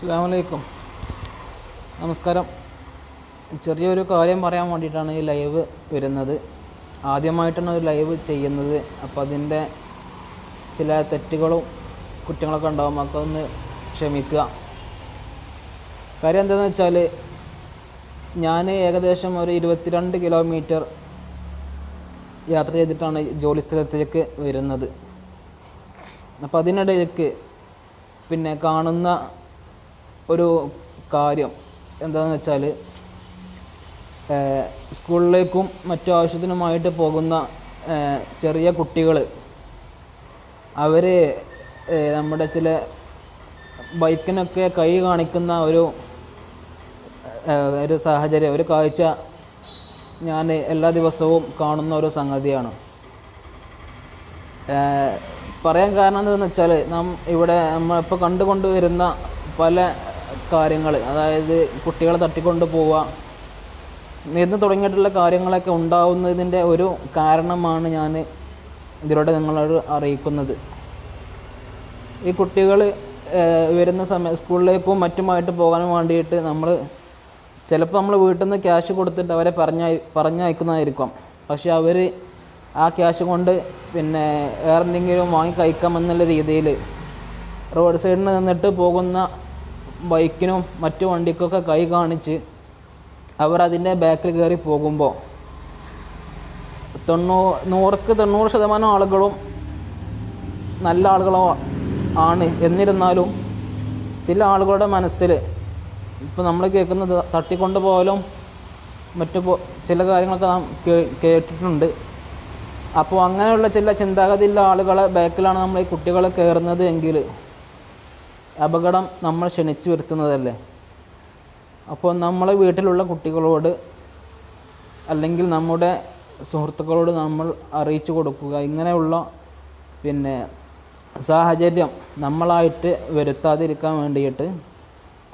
അസ്സാം വലൈക്കും നമസ്കാരം. ചെറിയൊരു കാര്യം പറയാൻ വേണ്ടിയിട്ടാണ് ഈ ലൈവ് വരുന്നത്. ആദ്യമായിട്ടാണ് ഒരു ലൈവ് ചെയ്യുന്നത്. അപ്പോൾ അതിന്റെ ചില തെറ്റുകളും കുറ്റങ്ങളൊക്കെ ഉണ്ടാകും ഒക്കെ ഒന്ന് ക്ഷമിക്കുക. കാര്യം എന്താണെന്ന് വെച്ചാൽ ഞാൻ ഏകദേശം ഒരു ഇരുപത്തിരണ്ട് കിലോമീറ്റർ യാത്ര ചെയ്തിട്ടാണ് ജോലി സ്ഥലത്തേക്ക് വരുന്നത്. അപ്പോൾ അതിനിടയിലേക്ക് പിന്നെ കാണുന്ന ഒരു കാര്യം എന്താണെന്ന് വെച്ചാൽ സ്കൂളിലേക്കും മറ്റു ആവശ്യത്തിനുമായിട്ട് പോകുന്ന ചെറിയ കുട്ടികൾ അവർ നമ്മുടെ ചില ബൈക്കിനൊക്കെ കൈ കാണിക്കുന്ന ഒരു ഒരു സാഹചര്യം ഒരു കാഴ്ച ഞാൻ എല്ലാ ദിവസവും കാണുന്ന ഒരു സംഗതിയാണ്. പറയാൻ കാരണം എന്താണെന്ന് വെച്ചാൽ നാം ഇവിടെ നമ്മളിപ്പോൾ കണ്ടുകൊണ്ട് വരുന്ന പല കാര്യങ്ങൾ അതായത് കുട്ടികളെ തട്ടിക്കൊണ്ട് പോവുക. എന്ന് തുടങ്ങിയിട്ടുള്ള കാര്യങ്ങളൊക്കെ ഉണ്ടാവുന്നതിന്റെ ഒരു കാരണമാണ് ഞാൻ ഇതിലൂടെ നിങ്ങളോട് അറിയിക്കുന്നത്. ഈ കുട്ടികൾ വരുന്ന സമയം സ്കൂളിലേക്കും മറ്റുമായിട്ട് പോകാൻ വേണ്ടിയിട്ട് നമ്മൾ ചിലപ്പോൾ നമ്മൾ വീട്ടിൽ നിന്ന് ക്യാഷ് കൊടുത്തിട്ട് അവരെ പറഞ്ഞ പറഞ്ഞയക്കുന്നതായിരിക്കും. പക്ഷേ അവർ ആ ക്യാഷ് കൊണ്ട് പിന്നെ വേറെ എന്തെങ്കിലും വാങ്ങി കഴിക്കാമെന്നുള്ള രീതിയിൽ റോഡ് സൈഡിൽ നിന്നിട്ട് പോകുന്ന ബൈക്കിനും മറ്റു വണ്ടിക്കൊക്കെ കൈ കാണിച്ച് അവർ അതിന്റെ ബാക്കിൽ കയറി പോകുമ്പോൾ തൊണ്ണൂ നൂറക്ക് തൊണ്ണൂറ് ശതമാനം ആളുകളും നല്ല ആളുകളോ ആണ്. എന്നിരുന്നാലും ചില ആളുകളുടെ മനസ്സിൽ ഇപ്പോൾ നമ്മൾ കേൾക്കുന്നത് തട്ടിക്കൊണ്ട് പോലും മറ്റു ചില കാര്യങ്ങളൊക്കെ നാം കേട്ടിട്ടുണ്ട്. അപ്പോൾ അങ്ങനെയുള്ള ചില ചിന്താഗതിയുള്ള ആളുകളെ ബാക്കിലാണ് നമ്മൾ ഈ കുട്ടികളെ കയറുന്നത് എങ്കിൽ അപകടം നമ്മൾ ക്ഷണിച്ചു വരുത്തുന്നതല്ലേ? അപ്പോൾ നമ്മളെ വീട്ടിലുള്ള കുട്ടികളോട് അല്ലെങ്കിൽ നമ്മുടെ സുഹൃത്തുക്കളോട് നമ്മൾ അറിയിച്ചു കൊടുക്കുക. ഇങ്ങനെയുള്ള പിന്നെ സാഹചര്യം നമ്മളായിട്ട് വരുത്താതിരിക്കാൻ വേണ്ടിയിട്ട്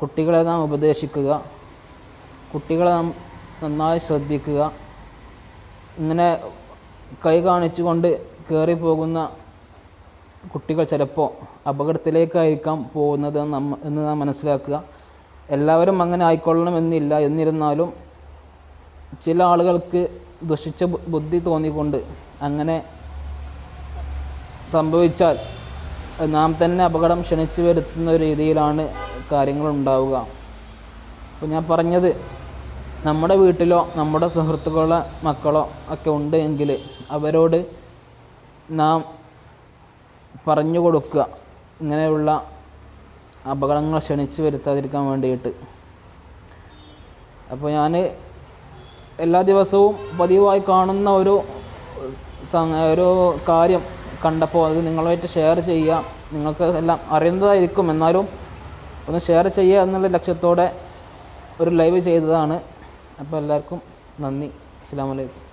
കുട്ടികളെ നാം ഉപദേശിക്കുക. കുട്ടികളെ നാം നന്നായി ശ്രദ്ധിക്കുക. ഇങ്ങനെ കൈ കാണിച്ചുകൊണ്ട് കയറി പോകുന്ന കുട്ടികൾ ചിലപ്പോൾ അപകടത്തിലേക്കായിരിക്കാം പോകുന്നത് നമ്മ എന്ന് നാം മനസ്സിലാക്കുക. എല്ലാവരും അങ്ങനെ ആയിക്കൊള്ളണമെന്നില്ല. എന്നിരുന്നാലും ചില ആളുകൾക്ക് ദുഷിച്ച ബുദ്ധി തോന്നിക്കൊണ്ട് അങ്ങനെ സംഭവിച്ചാൽ നാം തന്നെ അപകടം ക്ഷണിച്ചു വരുത്തുന്ന രീതിയിലാണ് കാര്യങ്ങൾ ഉണ്ടാവുക. അപ്പോൾ ഞാൻ പറഞ്ഞത് നമ്മുടെ വീട്ടിലോ നമ്മുടെ സുഹൃത്തുക്കളോ മക്കളോ ഒക്കെ ഉണ്ട് എങ്കിൽ അവരോട് നാം പറഞ്ഞു കൊടുക്കുക. ഇങ്ങനെയുള്ള അപകടങ്ങൾ ക്ഷണിച്ച് വരുത്താതിരിക്കാൻ വേണ്ടിയിട്ട്. അപ്പോൾ ഞാൻ എല്ലാ ദിവസവും പതിവായി കാണുന്ന ഒരു ഒരു കാര്യം കണ്ടപ്പോൾ അത് നിങ്ങളുമായിട്ട് ഷെയർ ചെയ്യുക. നിങ്ങൾക്ക് എല്ലാം അറിയുന്നതായിരിക്കും. എന്നാലും ഒന്ന് ഷെയർ ചെയ്യുക എന്നുള്ള ലക്ഷ്യത്തോടെ ഒരു ലൈവ് ചെയ്തതാണ്. അപ്പോൾ എല്ലാവർക്കും നന്ദി. അസ്സാം വലൈക്കും